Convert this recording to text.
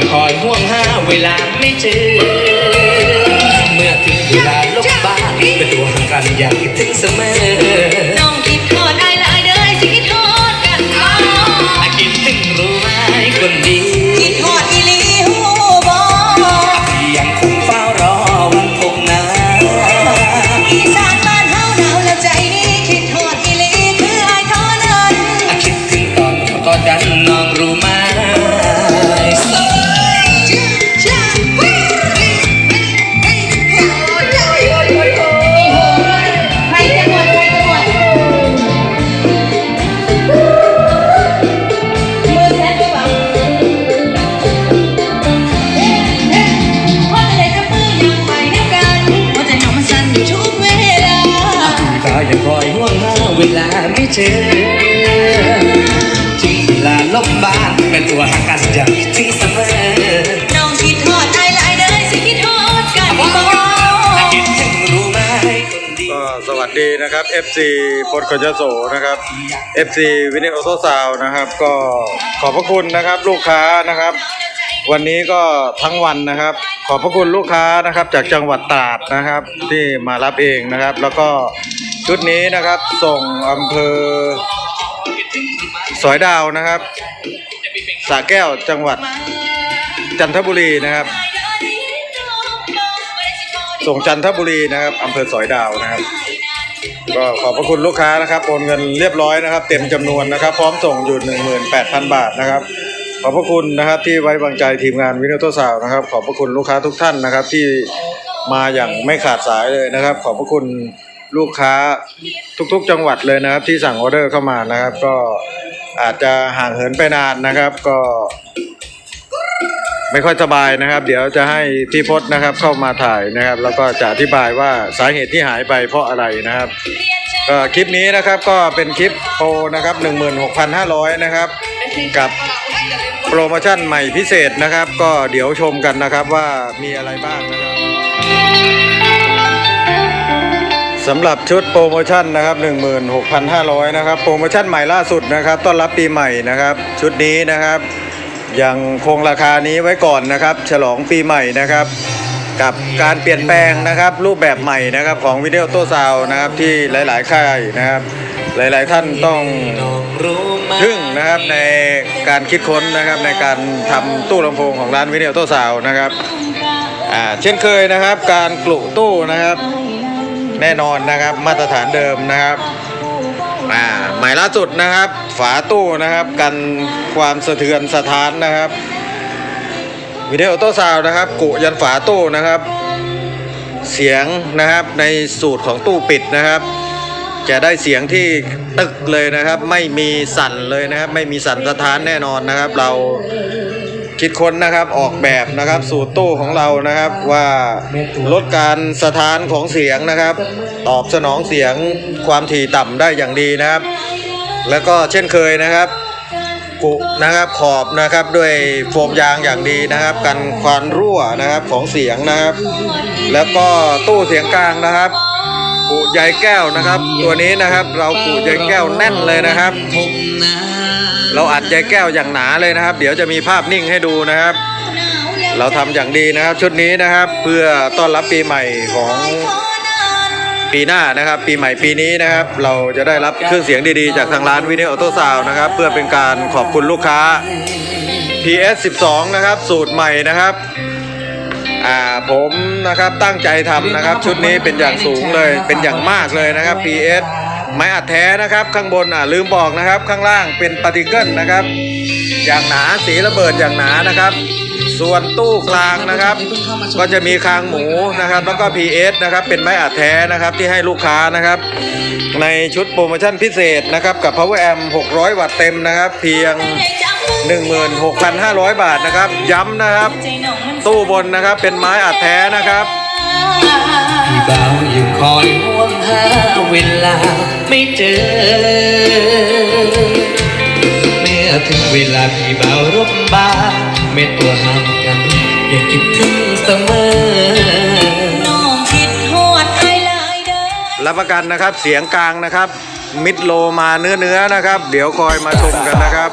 ังคอยห่วงหาเวลาไม่เจอ เมื่อถึงเวลาลบบ้านเป็นตัวห่างกันอยากคิดถึงเสมอ เจอถึงเวลาลบบ้านเป็นตัวห่ากันอยากคิดถึงเสมอน้องคิดทอดไอ้ละไอ้เด้อสิคิดทอดกันบ่คิดถึงรู้ไหมคนดีก็สวัสดีนะครับ FC พลคยโสนะครับ FC วินิโอโซซาวนะครับ ก็ขอบพระคุณนะครับลูกค้านะครับ วันนี้ก็ทั้งวันนะครับ ขอบพระคุณลูกค้านะครับจากจังหวัดตราดนะครับ ที่มารับเองนะครับ แล้วก็ ชุดนี้นะครับส่งอำเภอ สอยดาวนะครับสระแก้วจังหวัดจันทบุรีนะครับ ส่งจันทบุรีนะครับอำเภอสอยดาวนะครับก็ขอบพระคุณลูกค้านะครับโอนเงินเรียบร้อยนะครับ เต็มจำนวนนะครับ พร้อมส่งอยู่ 18,000 บาทนะครับ ขอบพระคุณนะครับที่ไว้วางใจทีมงานวินโตสาวนะครับ ขอบพระคุณลูกค้าทุกท่านนะครับที่มาอย่างไม่ขาดสายเลยนะครับ ขอบพระคุณ ลูกค้าทุกๆจังหวัดเลยนะครับ ที่สั่งออเดอร์เข้ามานะครับ ก็อาจจะห่างเหินไปนานนะครับ ก็ ไม่ค่อยสบายนะครับ เดี๋ยวจะให้พี่พจน์นะครับเข้ามาถ่ายนะครับ แล้วก็จะอธิบายว่าสาเหตุที่หายไปเพราะอะไรนะครับก็คลิปนี้นะครับก็เป็นคลิปโปรนะครับ 16,500 นะครับ กับโปรโมชั่นใหม่พิเศษนะครับ ก็เดี๋ยวชมกันนะครับว่ามีอะไรบ้างนะครับ สำหรับชุดโปรโมชั่นนะครับ 16,500 นะครับ โปรโมชั่นใหม่ล่าสุดนะครับ ต้อนรับปีใหม่นะครับ ชุดนี้นะครับ ยังคงราคานี้ไว้ก่อนนะครับ ฉลองปีใหม่นะครับ กับการเปลี่ยนแปลงนะครับ รูปแบบใหม่นะครับของวิดีโอโต้ซาวนะครับที่หลาย ๆ ค่ายนะครับ หลาย ๆ ท่านต้องทึ่งนะครับในการคิดค้นนะครับในการทำตู้ลำโพงของร้านวิดีโอโต้ซาวนะครับเช่นเคยนะครับ การกลุตู้นะครับ แน่นอนนะครับมาตรฐานเดิมนะครับอ่าหมายล่าสุดนะครับ ฝาตู้นะครับ กันความสะเทือนสะท้านนะครับวิดีโอโต้ซาวด์นะครับ กุยันฝาตู้นะครับ เสียงนะครับในสูตรของตู้ปิดนะครับ จะได้เสียงที่ตึกเลยนะครับ ไม่มีสั่นเลยนะครับ ไม่มีสั่นสะท้านแน่นอนนะครับ เรา คิดค้นนะครับออกแบบนะครับสูตรตู้ของเรานะครับว่าลดการสะท้านของเสียงนะครับ ตอบสนองเสียงความถี่ต่ำได้อย่างดีนะครับ แล้วก็เช่นเคยนะครับ กุนะครับขอบนะครับด้วยโฟมยางอย่างดีนะครับ กันความรั่วนะครับของเสียงนะครับ แล้วก็ตู้เสียงกลางนะครับ กุใยแก้วนะครับ ตัวนี้นะครับ เรากุใยแก้วแน่นเลยนะครับผมนะเราอัดใยแก้วอย่างหนาเลยนะครับ เดี๋ยวจะมีภาพนิ่งให้ดูนะครับ เราทำอย่างดีนะครับ ชุดนี้นะครับ เพื่อต้อนรับปีใหม่ของปีหน้านะครับ ปีใหม่ปีนี้นะครับ เราจะได้รับเครื่องเสียงดีๆ จากทางร้านวินิโอโตซาวนะครับ เพื่อเป็นการขอบคุณลูกค้า PS 12 นะครับ สูตรใหม่นะครับ อ่าผมนะครับตั้งใจทำนะครับ ชุดนี้เป็นอย่างสูงเลย เป็นอย่างมากเลยนะครับ PS ไม้อัดแท้นะครับ ข้างบนอ่าลืมบอกนะครับ ข้างล่างเป็นปาร์ติเกิลนะครับ อย่างหนาสีระเบิดอย่างหนานะครับส่วนตู้กลางนะครับ ก็จะมีคางหมูนะครับ แล้วก็ PS นะครับ เป็นไม้อัดแท้นะครับที่ให้ลูกค้านะครับ ในชุดโปรโมชั่นพิเศษนะครับ กับ Power Amp 600 วัตต์เต็มนะครับ เพียง 16,500 บาทนะครับ ย้ำนะครับ ตู้บนนะครับเป็นไม้อัดแท้นะครับพี่บ่าวยังคอยห่วงหาเวลาไม่เจอ เมื่อถึงเวลาพี่บ่าวรบบานไม่ตัวห่างกันอย่าคิดถึงเสม รับประกันนะครับเสียงกลางนะครับ มิดโลมาเนื้อเนื้อๆนะครับ เดี๋ยวคอยมาชมกันนะครับ